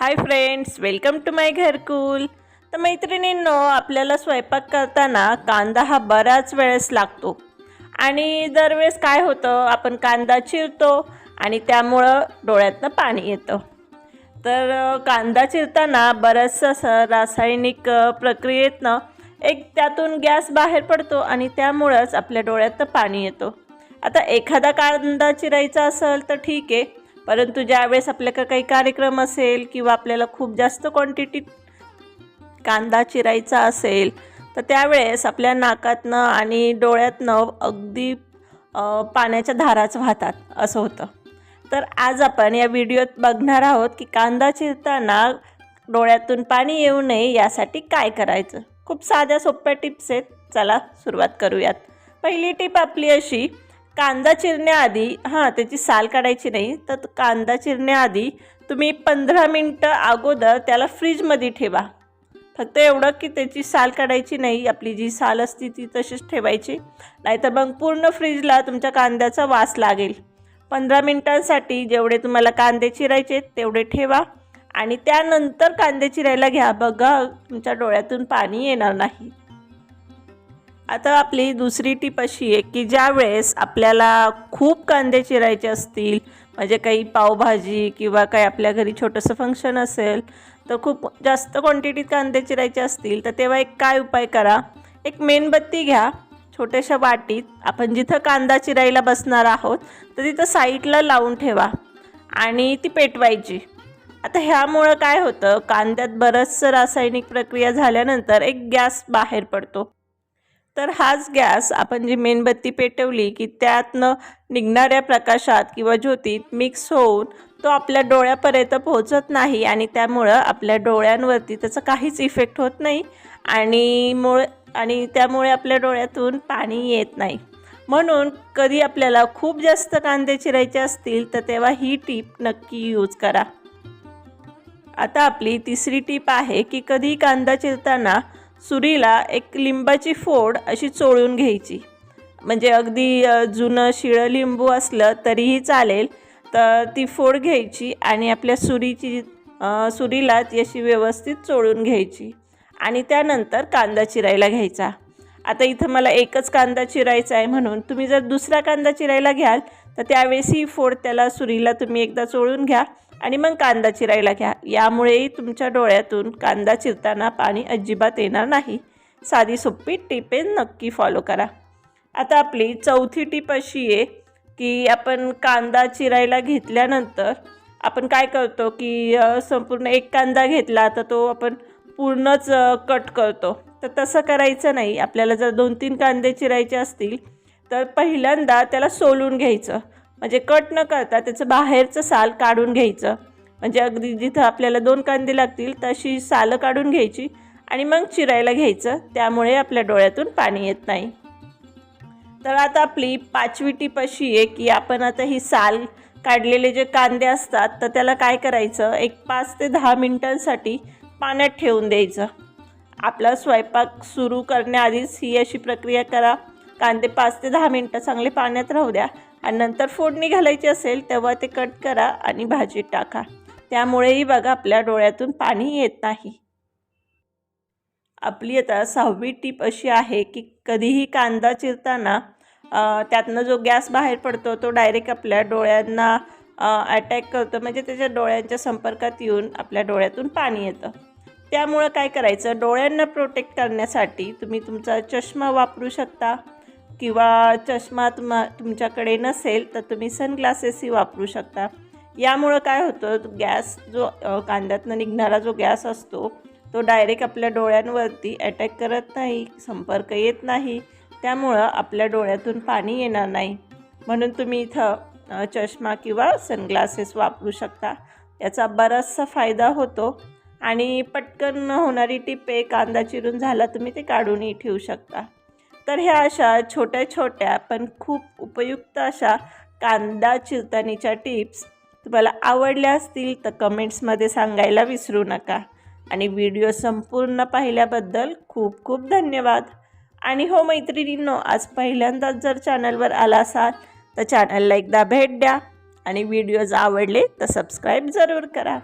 Hi friends welcome to my Gharkul तर मैत्रिणींनो आपल्याला स्वयंपाक करताना कांदा हा बराच वेळेस लागतो. आणि दरवेळेस काय होतं आपण कांदा चिरतो आणि त्यामुळं डोळ्यातनं पाणी येतं. तर कांदा चिरताना बरंचसं असं रासायनिक प्रक्रियेतनं एक त्यातून गॅस बाहेर पडतो आणि त्यामुळंच आपल्या डोळ्यातनं पाणी येतं. आता एखादा कांदा चिरायचा असेल तर ठीक आहे परंतु ज्यावेळेस आपल्याकडे काही कार्यक्रम असेल किंवा आपल्याला खूप जास्त क्वांटिटीत कांदा चिरायचा असेल तर त्यावेळेस आपल्या नाकातनं आणि डोळ्यातनं अगदी पाण्याच्या धाराच वाहतात असं होतं. तर आज आपण या व्हिडिओत बघणार आहोत की कांदा चिरताना डोळ्यातून पाणी येऊ नये यासाठी काय करायचं? खूप साध्या सोप्या टिप्स आहेत. चला सुरुवात करूयात. पहिली टिप आपली अशी कांदा चिरण्याआधी हां त्याची साल काढायची नाही तर कांदा चिरण्याआधी तुम्ही पंधरा मिनटं अगोदर त्याला फ्रीजमध्ये ठेवा. फक्त एवढं की त्याची साल काढायची नाही आपली जी साल असती ती तशीच ठेवायची. नाहीतर मग पूर्ण फ्रीजला तुमच्या कांद्याचा वास लागेल. पंधरा मिनटांसाठी जेवढे तुम्हाला कांदे चिरायचे आहेत, तेवढे ठेवा. आणि त्यानंतर कांदे चिरायला घ्या. बघा तुमच्या डोळ्यातून पाणी येणार नाही. आता आपली दुसरी टीप अशी आहे की ज्या वेळेस आपल्याला खूप कांदे चिरायचे असतील म्हणजे काही पावभाजी किंवा काही आपल्या घरी छोटंसं फंक्शन असेल तर खूप जास्त क्वांटिटीत कांदे चिरायचे असतील तर तेव्हा एक काय उपाय करा? एक मेणबत्ती घ्या. छोट्याशा वाटीत आपण जिथं कांदा चिरायला बसणार आहोत तर तिथं साईडला लावून ठेवा आणि ती पेटवायची. आता ह्यामुळं काय होतं? कांद्यात बरंचसं रासायनिक प्रक्रिया झाल्यानंतर एक गॅस बाहेर पडतो. तर हाच गॅस आपण जी मेणबत्ती पेटवली की त्यातनं निघणाऱ्या प्रकाशात किंवा ज्योतीत मिक्स होऊन तो आपल्या डोळ्यापर्यंत पोहोचत नाही आणि त्यामुळं आपल्या डोळ्यांवरती त्याचा काहीच इफेक्ट होत नाही आणि मुळ आणि त्यामुळे आपल्या डोळ्यातून पाणी येत नाही. म्हणून कधी आपल्याला खूप जास्त कांदे चिरायचे असतील तर तेव्हा ही टीप नक्की यूज करा. आता आपली तिसरी टीप आहे की कधी कांदा चिरताना सुरीला एक लिंबाची फोड अशी चोळून घ्यायची. म्हणजे अगदी जुनं शिळं लिंबू असलं तरीही चालेल तर ती फोड घ्यायची आणि आपल्या सुरीची सुरीला ती अशी व्यवस्थित चोळून घ्यायची. आणि त्यानंतर कांदा चिरायला घ्यायचा. आता इथं मला एकच कांदा चिरायचा आहे म्हणून. तुम्ही जर दुसरा कांदा चिरायला घ्याल तर त्यावेळेस ही फोड त्याला सुरीला तुम्ही एकदा चोळून घ्या. आणि मग कांदा चिरायला घ्या. यामुळेही तुमच्या डोळ्यातून कांदा चिरताना पाणी अजिबात येणार नाही. साधी सोपी टिप आहे नक्की फॉलो करा. आता आपली चौथी टीप अशी आहे की आपण कांदा चिरायला घेतल्यानंतर आपण काय करतो की संपूर्ण एक कांदा घेतला तर तो आपण पूर्णच कट करतो. तर तसं करायचं नाही. आपल्याला जर दोन तीन कांदे चिरायचे असतील तर पहिल्यांदा त्याला सोलून घ्यायचं. म्हणजे कट न करता त्याचं बाहेरचं साल काढून घ्यायचं. म्हणजे अगदी जिथं आपल्याला दोन कांदे लागतील तशी सालं काढून घ्यायची आणि मग चिरायला घ्यायचं. त्यामुळे आपल्या डोळ्यातून पाणी येत नाही. तर आता आपली पाचवी टीप अशी आहे की आपण आता ही साल काढलेले जे कांदे असतात तर त्याला काय करायचं? एक पाच ते दहा मिनटांसाठी पाण्यात ठेवून द्यायचं. आपला स्वयंपाक सुरू करण्याआधीच ही अशी प्रक्रिया करा. कांदे पाच ते दहा मिनटं चांगले पाण्यात राहू द्या. आणि नंतर फोडणी घालायची असेल तेव्हा ते कट करा आणि भाजीत टाका. त्यामुळेही बघा आपल्या डोळ्यातून पाणी येत नाही. आपली आता सहावी टीप अशी आहे की कधीही कांदा चिरताना त्यातनं जो गॅस बाहेर पडतो तो डायरेक्ट आपल्या डोळ्यांना अटॅक करतो. म्हणजे त्याच्या डोळ्यांच्या संपर्कात येऊन आपल्या डोळ्यातून पाणी येतं. त्यामुळं काय करायचं? डोळ्यांना प्रोटेक्ट करण्यासाठी तुम्ही तुमचा चष्मा वापरू शकता. किंवा चष्मा तुमा तुमच्याकडे नसेल तर तुम्ही सनग्लासेसही वापरू शकता. यामुळं काय होतं गॅस जो कांद्यातनं निघणारा जो गॅस असतो तो डायरेक्ट आपल्या डोळ्यांवरती अटॅक करत नाही संपर्क येत नाही. त्यामुळं आपल्या डोळ्यातून पाणी येणार नाही. म्हणून तुम्ही इथं चष्मा किंवा सनग्लासेस वापरू शकता. याचा बराचसा फायदा होतो. आणि पटकन होणारी टिपे कांदा चिरून झाला तुम्ही ते काढूनही ठेवू शकता. तर ह्या अशा छोट्या छोट्या पण खूप उपयुक्त अशा कांदा चिरतानीच्या टिप्स तुम्हाला आवडल्या असतील तर कमेंट्समध्ये सांगायला विसरू नका. आणि व्हिडिओ संपूर्ण पाहिल्याबद्दल खूप खूप धन्यवाद. आणि हो मैत्रिणींनो आज पहिल्यांदाच जर चॅनलवर आला असाल तर चॅनलला एकदा भेट द्या. आणि व्हिडिओज आवडले तर सबस्क्राईब जरूर करा.